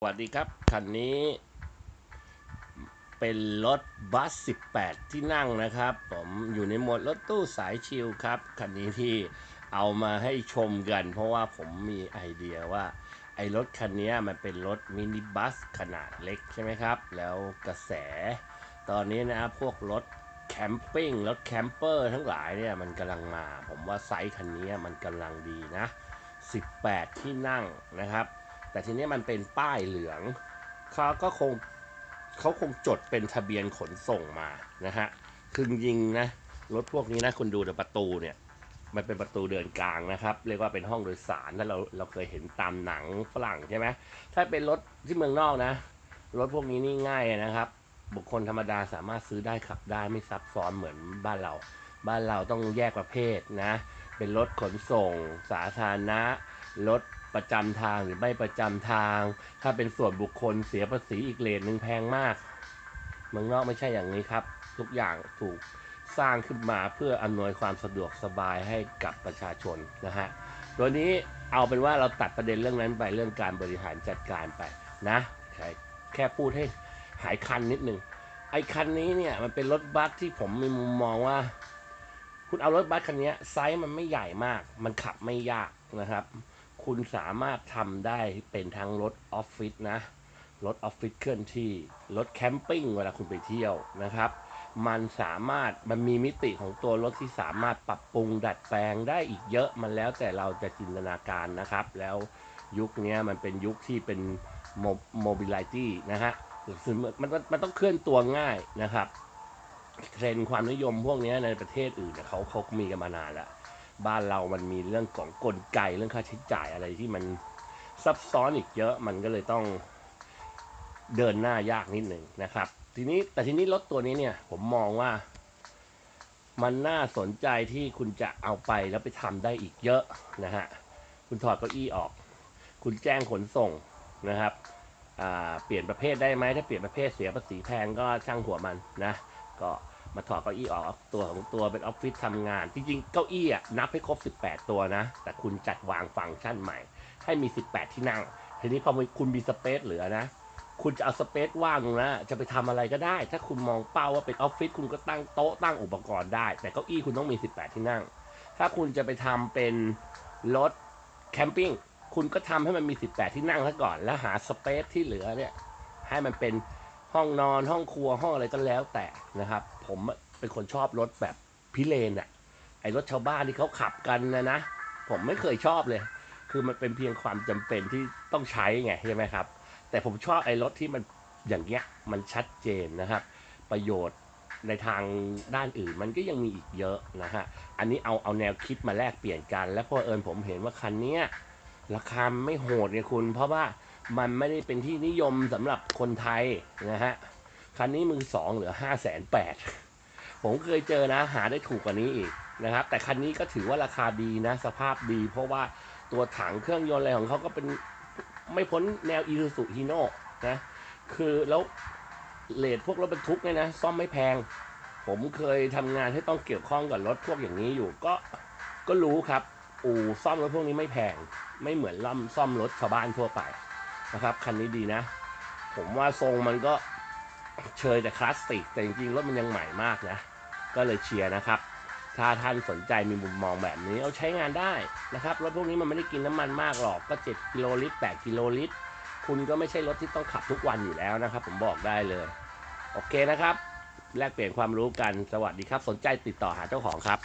สวัสดีครับ คันนี้เป็นรถบัส 18 ที่นั่งนะครับ ผมอยู่ในโหมดรถตู้สายชิลครับ คันนี้ที่เอามาให้ชมกัน เพราะว่าผมมีไอเดียว่า ไอ้รถคันนี้มันเป็นรถมินิบัสขนาดเล็กใช่ไหมครับ แล้วกระแส ตอนนี้นะพวกรถแคมปิ้งรถแคมเปอร์ทั้งหลายเนี่ยมันกำลังมา ผมว่าไซส์คันนี้มันกำลังดีนะ 18 ที่นั่งนะครับ แต่ทีนี้มันเป็นป้ายเหลืองเขาก็คงเขาคงจดเป็นทะเบียนขนส่งมานะฮะคือจริงนะรถพวกนี้นะคุณดูแต่ประตูเนี่ย มันเป็นประตูเดินกลางนะครับ เรียกว่าเป็นห้องโดยสารถ้าเราเราเคยเห็นตามหนังฝรั่งใช่ไหมถ้าเป็นรถที่เมืองนอกนะรถพวกนี้นี่ง่ายนะครับ บุคคลธรรมดาสามารถซื้อได้ขับได้ไม่ซับซ้อนเหมือนบ้านเรา บ้านเราต้องแยกประเภทนะ เป็นรถขนส่ง สาธารณะรถ ประจำทางหรือไม่ประจำทาง ถ้าเป็นส่วนบุคคลเสียภาษีอีกเลนหนึ่งแพงมากเมืองนอกไม่ใช่อย่างนี้ครับ ทุกอย่างถูกสร้างขึ้นมาเพื่ออำนวยความสะดวกสบายให้กับประชาชนนะฮะตัวนี้เอาเป็นว่าเราตัดประเด็นเรื่องนั้นไปเรื่องการบริหารจัดการไปนะแค่แค่พูดให้หายคันนิดนึงไอ้คันนี้เนี่ยมันเป็นรถบัสที่ผมมีมุมมองว่า คุณเอารถบัสคันนี้ไซส์มันไม่ใหญ่มาก มันขับไม่ยากนะครับ คุณสามารถทำได้เป็นทั้งรถออฟฟิศนะ รถออฟฟิศเคลื่อนที่ รถแคมปิ้งเวลาคุณไปเที่ยวนะครับ มันสามารถมันมีมิติของตัวรถที่สามารถปรับปรุงดัดแปลงได้อีกเยอะมันแล้วแต่เราจะจินตนาการนะครับ แล้วยุคนี้มันเป็นยุคที่เป็นโมบิลิตี้นะฮะมันมันต้องเคลื่อนตัวง่ายนะครับเทรนความนิยมพวกนี้ในประเทศอื่นเนี่ยเขาเขามีกันมานานแล้ว บ้านเรามันมีเรื่องของกลไกเรื่องค่าใช้จ่ายอะไรที่มันซับซ้อนอีกเยอะมันก็เลยต้องเดินหน้ายากนิดหนึ่งนะครับ ทีนี้แต่ทีนี้รถตัวนี้เนี่ยผมมองว่า มันน่าสนใจที่คุณจะเอาไปแล้วไปทำได้อีกเยอะนะฮะคุณถอดเก้าอี้ออก คุณแจ้งขนส่งนะครับเปลี่ยนประเภทได้ไหมถ้าเปลี่ยนประเภทเสียภาษีแพงก็ช่างหัวมันนะ ก็ มาถอดเก้าอี้ออกตัวของตัวเป็นออฟฟิศทำงาน จริงๆ เก้าอี้อะนับให้ครบ 18 ตัวนะ แต่คุณจัดวางฟังก์ชันใหม่ ให้มี 18 ที่นั่ง ทีนี้พอคุณมีสเปซเหลือนะ คุณจะเอาสเปซว่างนะจะไปทำอะไรก็ได้ ถ้าคุณมองเป้าว่าเป็นออฟฟิศคุณก็ตั้งโต๊ะตั้งอุปกรณ์ได้ แต่เก้าอี้คุณต้องมี 18 ที่นั่ง ถ้าคุณจะไปทำเป็นรถแคมปิ้งคุณก็ทำให้มันมี 18 ที่นั่งซะก่อน แล้วหาสเปซที่เหลือเนี่ยให้มันเป็น ห้องนอนห้องครัวห้องอะไรก็แล้วแต่นะครับ ผมเป็นคนชอบรถแบบพิเรนอะไอรถชาวบ้านที่เขาขับกันนะนะ ผมไม่เคยชอบเลย คือมันเป็นเพียงความจำเป็นที่ต้องใช้ไงใช่ไหมครับ แต่ผมชอบไอรถที่มันอย่างเงี้ยมันชัดเจนนะครับ ประโยชน์ในทางด้านอื่นมันก็ยังมีอีกเยอะนะฮะ อันนี้เอาเอาแนวคิดมาแลกเปลี่ยนกัน แล้วพอเอิญผมเห็นว่าคันเนี้ยราคาไม่โหดไงคุณ เพราะว่า มันไม่ได้เป็นที่นิยมสำหรับคนไทยนะฮะ คันนี้มือสองเหลือห้าแสนแปดผมเคยเจอนะหาได้ถูกกว่านี้อีกนะครับ แต่คันนี้ก็ถือว่าราคาดีนะ สภาพดี เพราะว่าตัวถังเครื่องยนต์อะไรของเขาก็เป็นไม่พ้นแนวอีซูซูฮีโน่นะ คือแล้วเลทพวกรถบรรทุกเนี่ยนะ ซ่อมไม่แพง ผมเคยทำงานให้ต้องเกี่ยวข้องกับรถพวกอย่างนี้อยู่ก็ก็รู้ครับ อู่ซ่อมรถพวกนี้ไม่แพง ไม่เหมือนล่ำซ่อมรถชาวบ้านทั่วไป นะครับ คันนี้ดีนะ ผมว่าทรงมันก็เชยแต่คลาสสิก แต่จริงๆรถมันยังใหม่มากนะ ก็เลยเชียร์นะครับ ถ้าท่านสนใจมีมุมมองแบบนี้ เอาใช้งานได้นะครับ รถพวกนี้มันไม่ได้กินน้ำมันมากหรอก ก็ 7 กิโลลิตร 8 กิโลลิตร คุณก็ไม่ใช่รถที่ต้องขับทุกวันอยู่แล้วนะครับ ผมบอกได้เลย โอเคนะครับ แลกเปลี่ยนความรู้กัน สวัสดีครับ สนใจติดต่อหาเจ้าของครับ